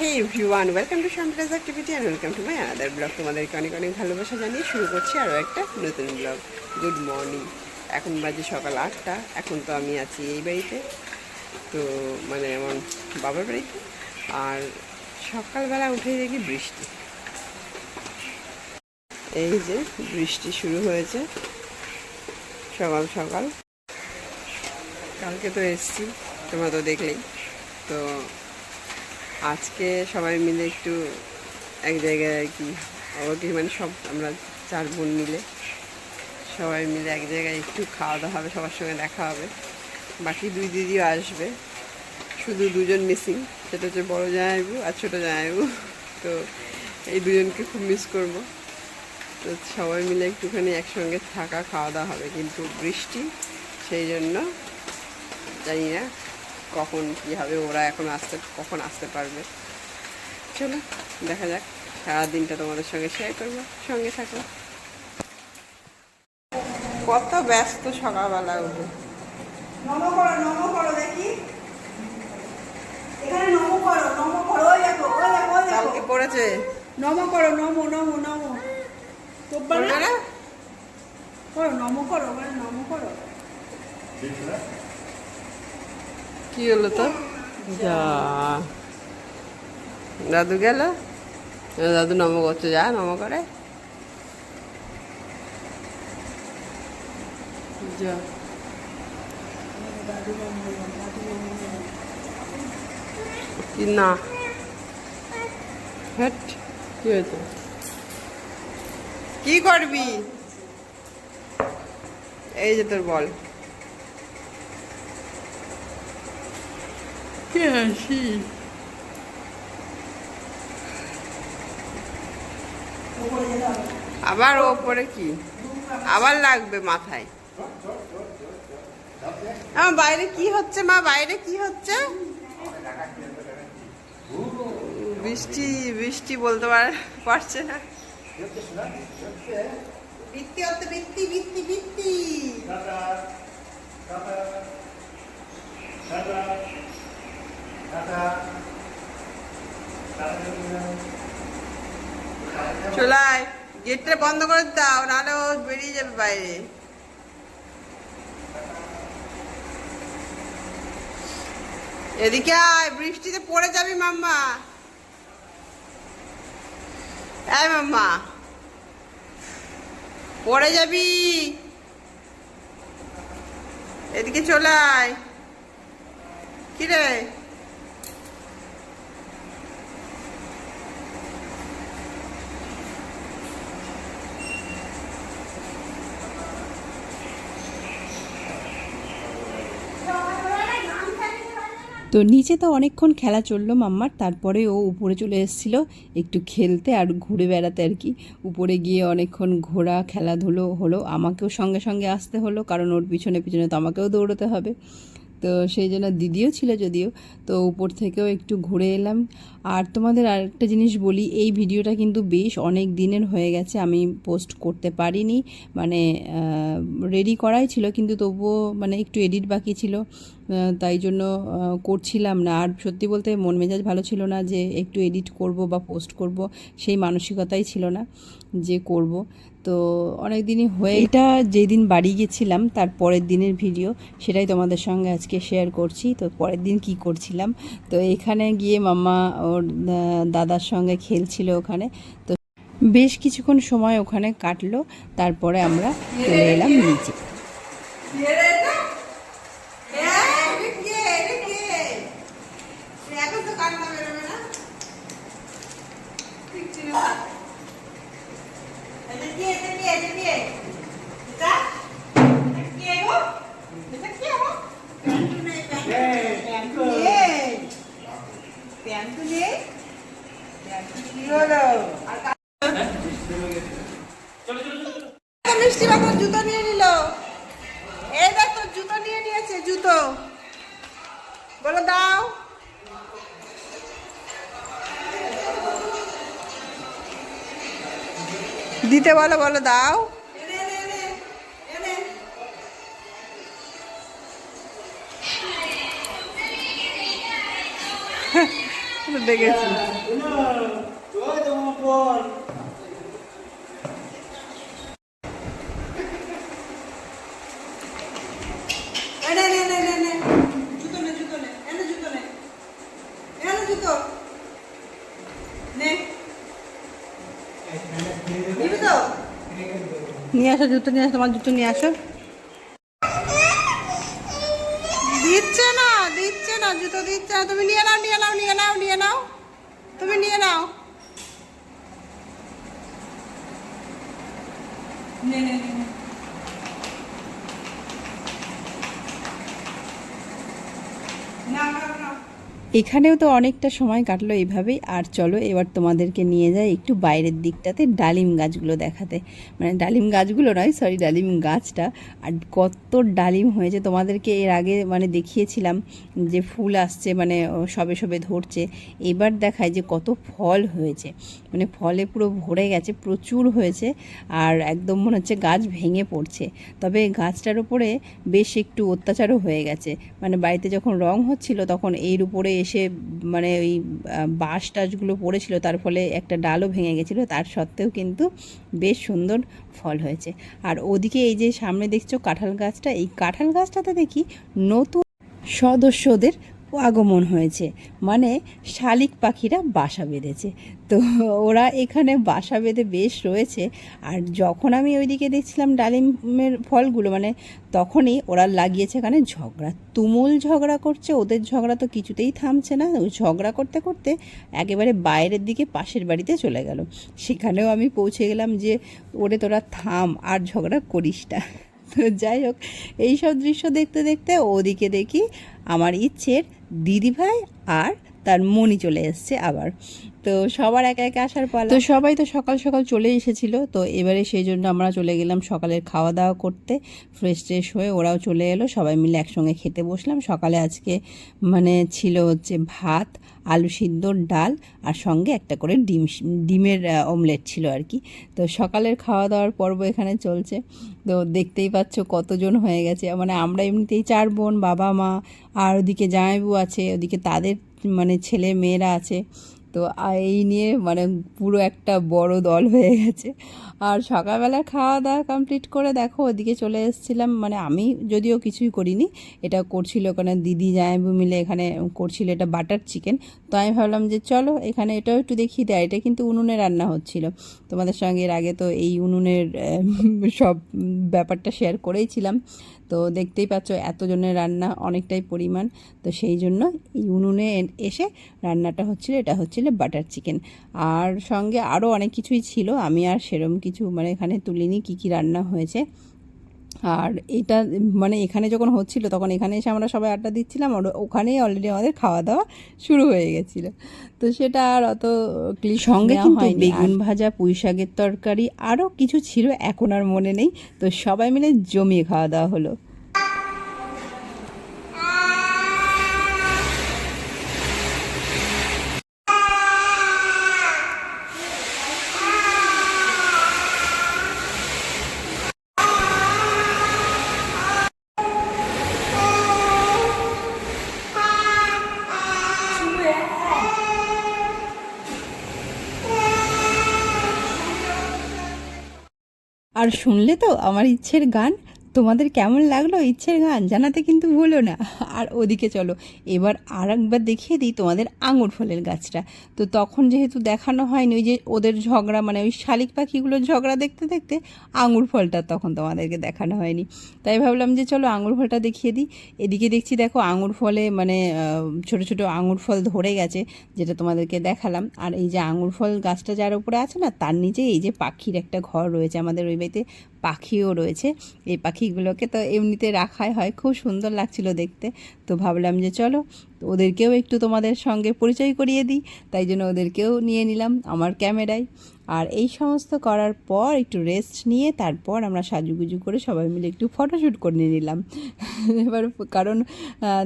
Hey everyone welcome to Shantiraj activity and welcome to my another blog তোমাদেরকে অনেক অনেক ভালোবাসা জানিয়ে শুরু করছি আরও একটা নতুন ব্লগ গুড মর্নিং এখন বাজে সকাল আটটা, এখন তো আমি আছি এই বাড়িতে। তো মানে আমার বাবার বাড়িতে। আর সকালবেলা উঠে দেখি বৃষ্টি। এই যে বৃষ্টি শুরু হয়েছে। সকাল সকাল। কালকে তো এসছি, তোমরা তো দেখলেই। তো আজকে সবাই মিলে একটু এক জায়গায় আর কি ওকে মানে সব আমরা চার বোন মিলে সবাই মিলে এক জায়গায় একটু খাওয়া দাওয়া হবে, সবার সঙ্গে দেখা হবে। বাকি দুই দিদিও আসবে, শুধু দুজন মিসিং সেটা হচ্ছে বড়ো জামাইবু আর ছোটো জামাইবু। তো এই দুজনকে খুব মিস করব। তো সবাই মিলে একটুখানি একসঙ্গে থাকা, খাওয়া দাওয়া হবে, কিন্তু বৃষ্টি, সেই জন্য জানি না। কখন কী হবে ওরা এখন আসতে কখন আসতে পারবে। চলো দেখা যাক। সারাদিনটা তোমাদের সঙ্গে শেয়ার করব। সঙ্গে থাকো। কত ব্যস্ত সকালবেলা উঠে। নম করো নম করো দেখি। এখানে নম করো নম করো ওই দেখো ওই দেখো ওই দেখো। কালকে পড়েছে। নম করো নম? করো নম করো নম করো। কি হলো তো যা। দাদু গেল? দাদু নম করছে যা নম করে। যা। কি না? হ্যাট কি হয়েছে? কি করবি? এই যে তোর বল। কি হাসি আবার ওপরে কি? আবার লাগবে মাথায়। আমার বাইরে কি হচ্ছে মা? বাইরে কি হচ্ছে? বৃষ্টি বৃষ্টি বলতে পার- পারছে না। বৃত্তি বৃত্তি বৃত্তি বৃত্তি গেটটা বন্ধ করে দাও, নাহলে ও বেরিয়ে যাবে বাইরে। এদিকে আয়, বৃষ্টিতে পড়ে যাবি মাম্মা। এই মাম্মা, পড়ে যাবি। এদিকে চলে আয়। কি তো নিচে তো অনেকক্ষণ খেলা চলল মাম্মার, তারপরে ও উপরে চলে এসেছিল একটু খেলতে আর ঘুরে বেড়াতে আর কি। উপরে গিয়ে অনেকক্ষণ ঘোরা, খেলাধুলো হলো, আমাকেও সঙ্গে সঙ্গে আসতে হলো কারণ ওর পিছনে পিছনে তো আমাকেও দৌড়তে হবে। তো সেই জন্য দিদিও ছিল যদিও, তো উপর থেকেও একটু ঘুরে এলাম। আর তোমাদের আরেকটা জিনিস বলি, এই ভিডিওটা কিন্তু বেশ অনেক দিনের হয়ে গেছে, আমি পোস্ট করতে পারিনি। মানে রেডি করাই ছিল, কিন্তু তবুও মানে একটু এডিট বাকি ছিল। তাই জন্য করছিলাম না। আর সত্যি বলতে মন মেজাজ ভালো ছিল না যে একটু এডিট করব বা পোস্ট করব, সেই মানসিকতাই ছিল না যে করব। তো অনেক দিনই হয়ে এটা যেদিন বাড়ি গেছিলাম, তার পরের দিনের ভিডিও সেটাই তোমাদের সঙ্গে আজকে শেয়ার করছি। তো পরের দিন কি করছিলাম? তো এখানে গিয়ে মাম্মা ওর দাদার সঙ্গে খেলছিল ওখানে। তো বেশ কিছুক্ষণ সময় ওখানে কাটলো, তারপরে আমরা চলে এলাম নিচে এখন তো কান্না বেরোবে না এটা কি এটা কি দিতে বলো বলো দাও। এনে এনে এনে এনে দেখেছি এই নে, নে, নে, নে, নে। জুতো নে, জুতো নে। এনে জুতো নে। এনে জুতো। নে। নিবি তো? নিয়ে আসো, জুতো নিয়ে আসো, তোমার জুতো নিয়ে আসো। দিচ্ছে না দিচ্ছে না, জুতো দিচ্ছে না। তুমি নিয়ে নাও নিয়ে নাও নিয়ে নাও নিয়ে নাও। তুমি নিয়ে নাও। নে নে নে নে। নাও নাও নাও এখানেও তো অনেকটা সময় কাটলো এইভাবেই আর চলো, এবার তোমাদেরকে নিয়ে যাই একটু বাইরের দিকটাতে ডালিম গাছগুলো দেখাতে। মানে ডালিম গাছগুলো নয় সরি ডালিম গাছটা। আর কত ডালিম হয়েছে তোমাদেরকে এর আগে মানে দেখিয়েছিলাম যে ফুল আসছে মানে সবে সবে ধরছে। এবার দেখায় যে কত ফল হয়েছে। মানে ফলে পুরো ভরে গেছে, প্রচুর হয়েছে। আর একদম মনে হচ্ছে গাছ ভেঙে পড়ছে। তবে গাছটার উপরে বেশ একটু অত্যাচারও হয়ে গেছে। মানে বাড়িতে যখন রং হচ্ছিল, তখন এর উপরে এসে মানে ওই বাঁশ টাশগুলো পড়েছিল, তার ফলে একটা ডালও ভেঙে গেছিল, তার সত্ত্বেও কিন্তু বেশ সুন্দর ফল হয়েছে। আর ওদিকে এই যে সামনে দেখছ কাঁঠাল গাছটা, এই কাঁঠাল গাছটাতে দেখি নতুন সদস্যদের আগমন হয়েছে। মানে শালিক পাখিরা বাসা বেঁধেছে। তো ওরা এখানে বাসা বেঁধে বেশ রয়েছে। আর যখন আমি ওইদিকে দেখছিলাম ডালিমের ফলগুলো মানে তখনই ওরা লাগিয়েছে এখানে ঝগড়া। তুমুল ঝগড়া করছে, ওদের ঝগড়া তো কিছুতেই থামছে না। ঝগড়া করতে করতে একেবারে বাইরের দিকে পাশের বাড়িতে চলে গেল। সেখানেও আমি পৌঁছে গেলাম যে, ওরে তোরা থাম, আর ঝগড়া করিস না। তো যাই হোক, এইসব দৃশ্য দেখতে দেখতে ওদিকে দেখি আমার ইচ্ছের দিদিভাই আর তার মনি চলে এসছে আবার। তো সবার একা একা আসার পালা। তো সবাই তো সকাল সকাল চলে এসেছিল, তো এবারে সেই জন্য আমরা চলে গেলাম সকালের খাওয়া দাওয়া করতে। ফ্রেশ ট্রেশ হয়ে ওরাও চলে এলো, সবাই মিলে একসঙ্গে খেতে বসলাম। সকালে আজকে মানে ছিল হচ্ছে ভাত, আলু সিদ্ধ, ডাল আর সঙ্গে একটা করে ডিম, ডিমের অমলেট ছিল আর কি। তো সকালের খাওয়া দাওয়ার পর্ব এখানে চলছে। তো দেখতেই পাচ্ছ কতজন হয়ে গেছে। মানে আমরা এমনিতেই চার বোন, বাবা, মা, আর ওদিকে জামাইবু আছে, ওদিকে তাদের মানে ছেলে, মেয়েরা আছে। তো এই নিয়ে মানে পুরো একটা বড় দল হয়ে গেছে। আর সকালবেলা খাওয়া দাওয়া কমপ্লিট করে দেখো, ওদিকে চলে এসেছিলাম। মানে আমি যদিও কিছুই করিনি, এটা করছিল ওখানে দিদি জামাইবু মিলে এখানে করছিল এটা বাটার চিকেন তো আমি ভাবলাম যে চলো, এখানে এটাও একটু দেখিয়ে দেয়। এটা কিন্তু উনুনে রান্না হচ্ছিল। তোমাদের সঙ্গে এর আগে তো এই উনুনের সব ব্যাপারটা শেয়ার করেইছিলাম। তো দেখতেই পাচ্ছ এতজনের রান্না অনেকটাই পরিমাণ। তো সেই জন্য উনুনে এসে রান্নাটা হচ্ছিল, এটা হচ্ছিল বাটার চিকেন আর সঙ্গে আরও অনেক কিছুই ছিল। আমি আর সেরম কিছু মানে এখানে তুলিনি কী কী রান্না হয়েছে। আর এটা মানে এখানে যখন হচ্ছিল তখন এখানে এসে আমরা সবাই আড্ডা দিচ্ছিলাম। আর ওখানেই অলরেডি আমাদের খাওয়া দাওয়া শুরু হয়ে গেছিল। তো সেটা আর অত সঙ্গে কিন্তু বেগুন ভাজা পুঁই শাকের তরকারি আরও কিছু ছিল এখন আর মনে নেই। তো সবাই মিলে জমিয়ে খাওয়া দাওয়া হলো। আর শুনলে তো আমার ইচ্ছের গান তোমাদের কেমন লাগল ইচ্ছের গান? জানাতে কিন্তু ভুলো না। আর ওদিকে চলো, এবার আর একবার দেখিয়ে দিই তোমাদের আঙুর ফলের গাছটা। তো তখন যেহেতু দেখানো হয়নি, ওই যে ওদের ঝগড়া মানে ওই শালিক পাখিগুলোর ঝগড়া দেখতে দেখতে আঙুর ফলটা তখন তোমাদেরকে দেখানো হয়নি। তাই ভাবলাম যে চলো আঙুর ফলটা দেখিয়ে দিই। এদিকে দেখছি দেখো আঙুর ফলে মানে ছোট ছোট আঙুর ফল ধরে গেছে, যেটা তোমাদেরকে দেখালাম। আর এই যে আঙুর ফল গাছটা যার উপরে আছে না, তার নিচে এই যে পাখির একটা ঘর রয়েছে আমাদের ওই বাড়িতে। পাখিও রয়েছে। এই পাখিগুলোকে তো এমনিতে রাখাই হয়। খুব সুন্দর লাগছিল দেখতে। তো ভাবলাম যে চলো ওদেরকেও একটু তোমাদের সঙ্গে পরিচয় করিয়ে দিই, তাই জন্য ওদেরকেও নিয়ে নিলাম আমার ক্যামেরায়। আর এই সমস্ত করার পর একটু রেস্ট নিয়ে তারপর আমরা সাজুগুজু করে সবাই মিলে একটু ফটোশ্যুট করে নিয়ে নিলাম। এবার কারণ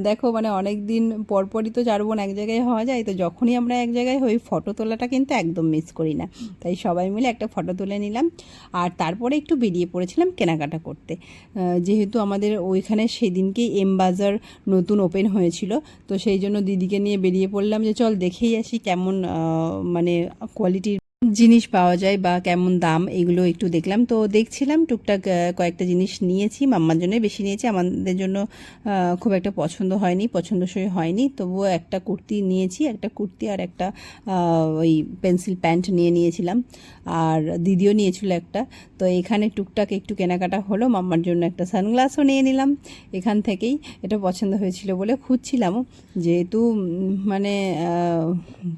দেখো মানে অনেক দিন পরপরই তো চার বোন এক জায়গায় হওয়া যায়, তো যখনই আমরা এক জায়গায় হই ফটো তোলাটা কিন্তু একদম মিস করি না। তাই সবাই মিলে একটা ফটো তুলে নিলাম। আর তারপরে একটু বেরিয়ে পড়েছিলাম কেনাকাটা করতে। যেহেতু আমাদের ওইখানে সেদিনকেই এম বাজার নতুন ওপেন হয়েছিল, তো সেই জন্য দিদিকে নিয়ে বেরিয়ে পড়লাম যে চল দেখেই আসি কেমন মানে কোয়ালিটির জিনিস পাওয়া যায় বা কেমন দাম এগুলো একটু দেখলাম। তো দেখছিলাম টুকটাক কয়েকটা জিনিস নিয়েছি, মাম্মার জন্য বেশি নিয়েছি। আমাদের জন্য খুব একটা পছন্দ হয়নি, পছন্দসই হয়নি। তবুও একটা কুর্তি নিয়েছি, একটা কুর্তি আর একটা ওই পেন্সিল প্যান্ট নিয়ে নিয়েছিলাম। আর দিদিও নিয়েছিল একটা। তো এখানে টুকটাক একটু কেনাকাটা হলো, মাম্মার জন্য একটা সানগ্লাসও নিয়ে নিলাম। এখান থেকেই এটা পছন্দ হয়েছিল বলে খুঁজছিলামও যেহেতু মানে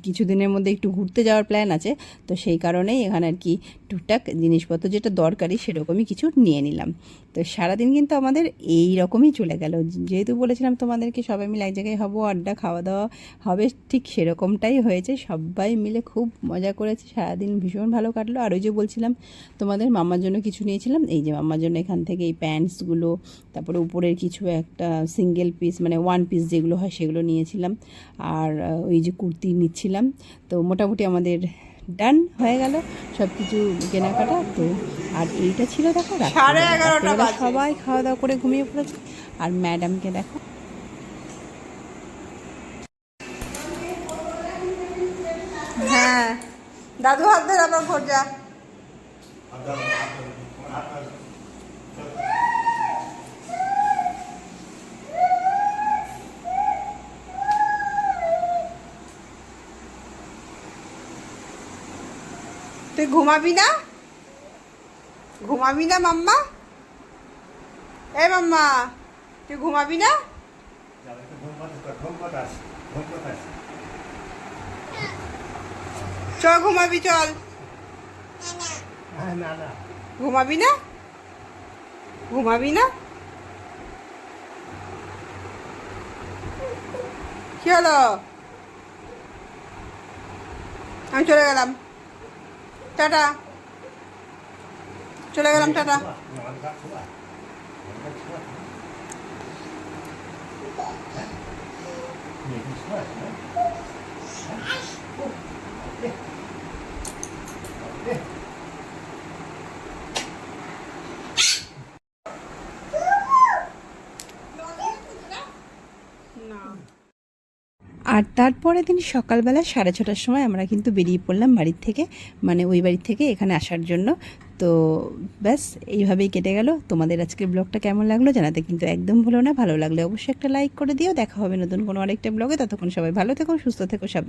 কিছুদিনের মধ্যে একটু ঘুরতে যাওয়ার প্ল্যান আছে, তো সেই কারণেই এখানে আর কি টুকটাক জিনিসপত্র যেটা দরকারি সেরকমই কিছু নিয়ে নিলাম। তো সারাদিন কিন্তু আমাদের এই রকমই চলে গেল। যেহেতু বলেছিলাম তোমাদেরকে সবাই মিলে এক জায়গায় হব, আড্ডা খাওয়া দাওয়া হবে, ঠিক সেরকমটাই হয়েছে। সবাই মিলে খুব মজা করেছে, সারাদিন ভীষণ ভালো কাটলো। আর ওই যে বলছিলাম, তোমাদের মামার জন্য কিছু নিয়েছিলাম। এই যে মামার জন্য এখান থেকে এই প্যান্টসগুলো, তারপরে উপরের কিছু একটা সিঙ্গেল পিস মানে ওয়ান পিস যেগুলো হয় সেগুলো নিয়েছিলাম। আর ওই যে কুর্তি নিচ্ছিলাম। তো মোটামুটি আমাদের ডান হয়ে গেল। সব কিছু কেনাকাটা। তো আর এইটা ছিল দেখো রাত্রিবেলা। সবাই খাওয়া দাওয়া করে ঘুমিয়ে পড়েছে। আর ম্যাডামকে দেখো। হ্যাঁ। দাদু হাত ধরে আবার ঘর যা। তুই ঘুমাবি না? ঘুমাবি না মাম্মা? এ মাম্মা, তুই ঘুমাবি না? চল ঘুমাবি চল। ঘুমাবি না? ঘুমাবি না? কি হলো? আমি চলে গেলাম। টাটা। চলে গেলাম টাটা। না আর তারপরে দিন সকালবেলা সাড়ে ছটার সময় আমরা কিন্তু বেরিয়ে পড়লাম বাড়ির থেকে মানে ওই বাড়ির থেকে এখানে আসার জন্য। তো ব্যাস, এইভাবেই কেটে গেল। তোমাদের আজকের ব্লগটা কেমন লাগল জানাতে কিন্তু একদম ভুলো না। ভালো লাগলে অবশ্যই একটা লাইক করে দিও। দেখা হবে নতুন কোনো আরেকটা ব্লগে। ততক্ষণ সবাই ভালো থেকো, সুস্থ থেকো সব